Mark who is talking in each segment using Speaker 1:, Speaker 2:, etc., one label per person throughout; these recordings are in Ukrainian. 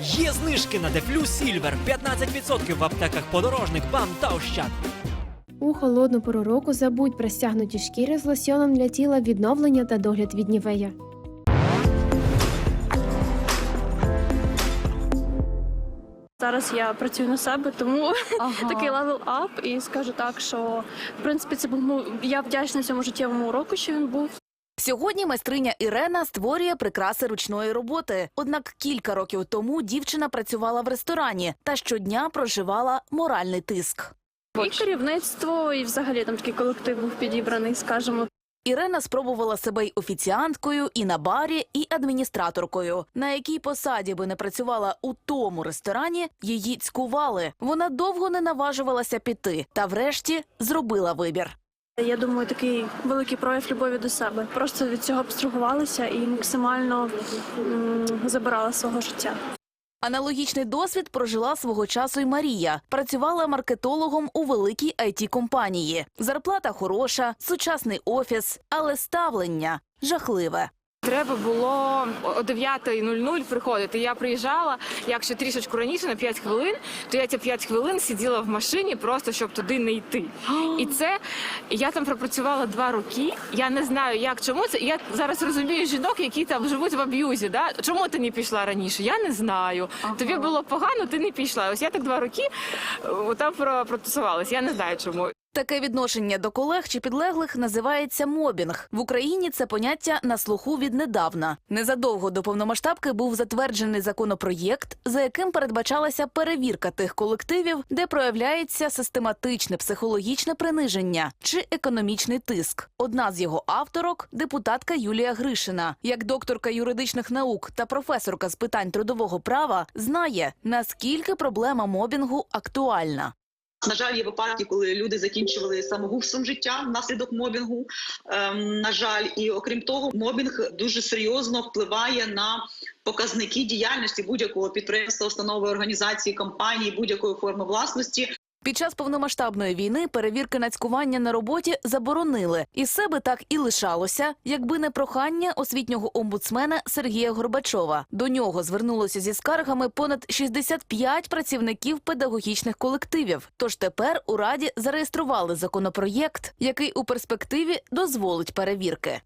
Speaker 1: Є знижки на Дефлю Сільвер 15% в аптеках подорожник, БАМ та Ощад.
Speaker 2: У холодну пору року забудь про стягнуті шкіри з лосьоном для тіла відновлення та догляд від нівея.
Speaker 3: Зараз я працюю на себе, тому такий левел ап. І скажу так, що в принципі це був ну, я вдячна цьому життєвому уроку, що він був.
Speaker 4: Сьогодні майстриня Ірена створює прикраси ручної роботи. Однак кілька років тому дівчина працювала в ресторані та щодня проживала моральний тиск.
Speaker 3: І керівництво, і взагалі там такий колектив був підібраний, скажімо.
Speaker 4: Ірена спробувала себе й офіціанткою, і на барі, і адміністраторкою. На якій посаді би не працювала у тому ресторані, її цькували. Вона довго не наважувалася піти, та врешті зробила вибір.
Speaker 3: Я думаю, такий великий прояв любові до себе. Просто від цього абстрагувалася і максимально забирала свого життя.
Speaker 4: Аналогічний досвід прожила свого часу й Марія. Працювала маркетологом у великій it компанії. Зарплата хороша, сучасний офіс, але ставлення жахливе.
Speaker 5: Треба було о 9.00 приходити. Я приїжджала, якщо трішечку раніше на 5 хвилин, то я ці 5 хвилин сиділа в машині просто щоб туди не йти. І це я там пропрацювала два роки. Я не знаю, як чому це. Я зараз розумію жінок, які там живуть в аб'юзі. Да? Чому ти не пішла раніше? Я не знаю. Тобі було погано, ти не пішла. Ось я так два роки е, там про- протусувалась. Я не знаю чому.
Speaker 4: Таке відношення до колег чи підлеглих називається мобінг. В Україні це поняття на слуху віднедавна. Незадовго до повномасштабки був затверджений законопроєкт, за яким передбачалася перевірка тих колективів, де проявляється систематичне психологічне приниження чи економічний тиск. Одна з його авторок депутатка Юлія Гришина, як докторка юридичних наук та професорка з питань трудового права, знає наскільки проблема мобінгу актуальна.
Speaker 6: На жаль, є випадки, коли люди закінчували самогубством життя внаслідок мобінгу. Ем, на жаль, і окрім того, мобінг дуже серйозно впливає на показники діяльності будь-якого підприємства, установи, організації, компанії, будь-якої форми власності.
Speaker 4: Під час повномасштабної війни перевірки нацькування на роботі заборонили, і все би так і лишалося, якби не прохання освітнього омбудсмена Сергія Горбачова. До нього звернулося зі скаргами понад 65 працівників педагогічних колективів. Тож тепер у раді зареєстрували законопроєкт, який у перспективі дозволить перевірки.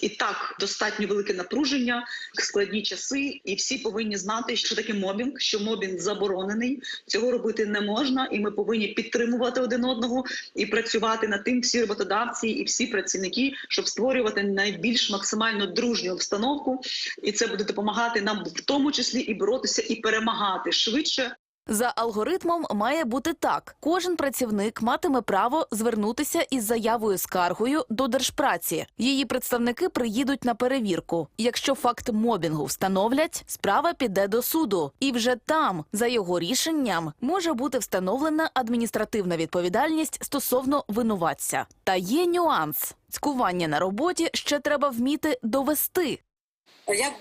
Speaker 6: І так достатньо велике напруження, складні часи, і всі повинні знати, що таке мобінг, що мобінг заборонений. Цього робити не можна, і ми повинні підтримувати один одного і працювати над тим, всі роботодавці і всі працівники, щоб створювати найбільш максимально дружню обстановку. І це буде допомагати нам в тому числі і боротися, і перемагати швидше.
Speaker 4: За алгоритмом має бути так: кожен працівник матиме право звернутися із заявою скаргою до держпраці. Її представники приїдуть на перевірку. Якщо факт мобінгу встановлять, справа піде до суду, і вже там, за його рішенням, може бути встановлена адміністративна відповідальність стосовно винуватця. Та є нюанс: цькування на роботі ще треба вміти довести.
Speaker 7: Як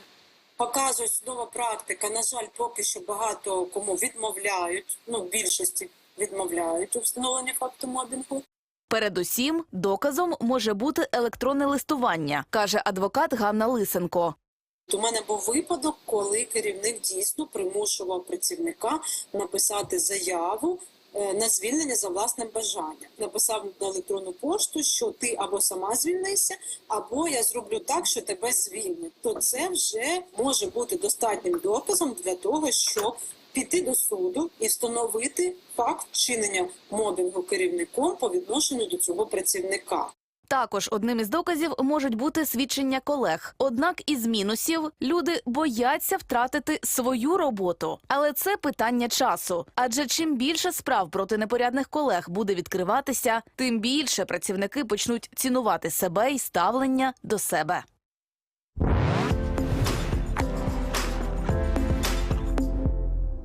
Speaker 7: показує судова практика, на жаль, поки що багато кому відмовляють, ну, в більшості відмовляють у встановленні факту мобінгу.
Speaker 4: Передусім, доказом може бути електронне листування, каже адвокат Ганна Лисенко.
Speaker 7: У мене був випадок, коли керівник дійсно примушував працівника написати заяву на звільнення за власним бажанням. Написав на електронну пошту, що ти або сама звільнися, або я зроблю так, що тебе звільнять. То це вже може бути достатнім доказом для того, щоб піти до суду і встановити факт вчинення мобінгу керівником по відношенню до цього працівника.
Speaker 4: Також одним із доказів можуть бути свідчення колег. Однак із мінусів люди бояться втратити свою роботу. Але це питання часу. Адже чим більше справ проти непорядних колег буде відкриватися, тим більше працівники почнуть цінувати себе і ставлення до себе.